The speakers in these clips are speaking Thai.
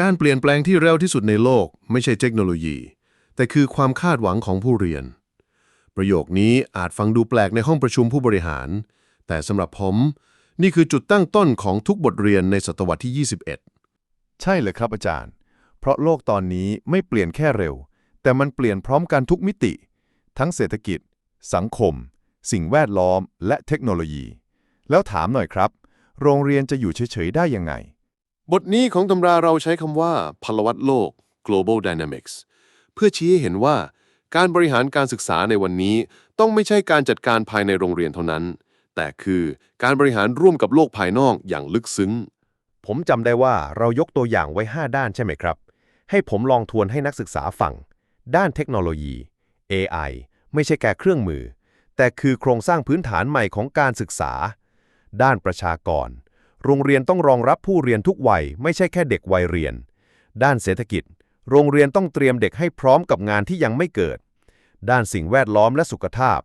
การเปลี่ยนแปลงที่เร็วที่สุดในโลกไม่ใช่เทคโนโลยี แต่คือความคาดหวังของผู้เรียน ประโยคนี้อาจฟังดูแปลกในห้องประชุมผู้บริหาร แต่สำหรับผม นี่คือจุดตั้งต้นของทุกบทเรียนในศตวรรษที่ 21 ใช่เลยครับอาจารย์ เพราะโลกตอนนี้ไม่เปลี่ยนแค่เร็ว แต่มันเปลี่ยนพร้อมกันทุกมิติ ทั้งเศรษฐกิจ สังคม สิ่งแวดล้อม และเทคโนโลยี แล้วถามหน่อยครับ โรงเรียนจะอยู่เฉยๆได้ยังไง บทนี้ของตำราเราใช้คำว่า พลวัตโลก global dynamics เพื่อชี้ให้เห็นว่า การบริหารการศึกษาในวันนี้ ต้องไม่ใช่การจัดการภายในโรงเรียนเท่านั้น แต่คือการบริหารร่วมกับโลกภายนอกอย่างลึกซึ้ง ผมจำได้ว่าเรายกตัวอย่างไว้ 5 ด้านใช่ไหมครับ ให้ผมลองทวนให้นักศึกษาฟัง ด้านเทคโนโลยี AI ไม่ใช่แค่เครื่องมือ แต่คือโครงสร้างพื้นฐานใหม่ของการศึกษา ด้านประชากร โรงเรียนต้องรองรับผู้เรียนทุกวัย ไม่ใช่แค่เด็กวัยเรียน ด้านเศรษฐกิจ โรงเรียนต้องเตรียมเด็กให้พร้อมกับงานที่ยังไม่เกิด ด้านสิ่งแวดล้อมและสุขภาพ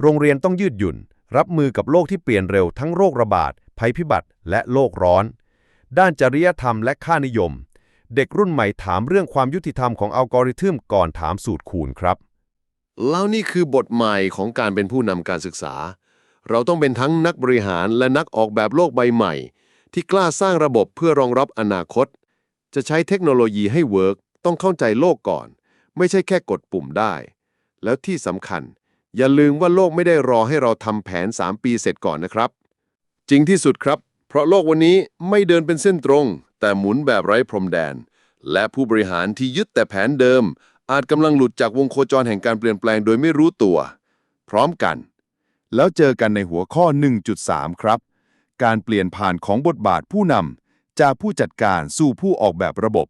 โรงเรียนต้องยืดหยุ่น รับมือกับโลกที่เปลี่ยนเร็วทั้งโรคระบาด ภัยพิบัติ และโลกร้อน ด้านจริยธรรมและค่านิยม เด็กรุ่นใหม่ถามเรื่องความยุติธรรมของอัลกอริทึมก่อนถามสูตรคูณครับ แล้วนี่คือบทใหม่ของการเป็นผู้นำการศึกษา เราต้องเป็นทั้งนักบริหารและนักออกแบบโลกใบใหม่ ที่กล้าสร้างระบบเพื่อรองรับอนาคต จะใช้เทคโนโลยีให้เวิร์กต้องเข้าใจโลกก่อน ไม่ใช่แค่กดปุ่มได้ แล้วที่สำคัญ อย่าลืมว่าโลกไม่ได้รอให้เราทำแผน 3 ปีเสร็จก่อนนะครับ จริงที่สุดครับ เพราะโลกวันนี้ไม่เดินเป็นเส้นตรง แต่หมุนแบบไร้พรมแดน และผู้บริหารที่ยึดแต่แผนเดิม อาจกำลังหลุดจากวงโคจรแห่งการเปลี่ยนแปลงโดยไม่รู้ตัว พร้อมกัน แล้วเจอกันในหัวข้อ 1.3 ครับ การเปลี่ยนผ่านของบทบาทผู้นำจากผู้จัดการสู่ผู้ออกแบบระบบ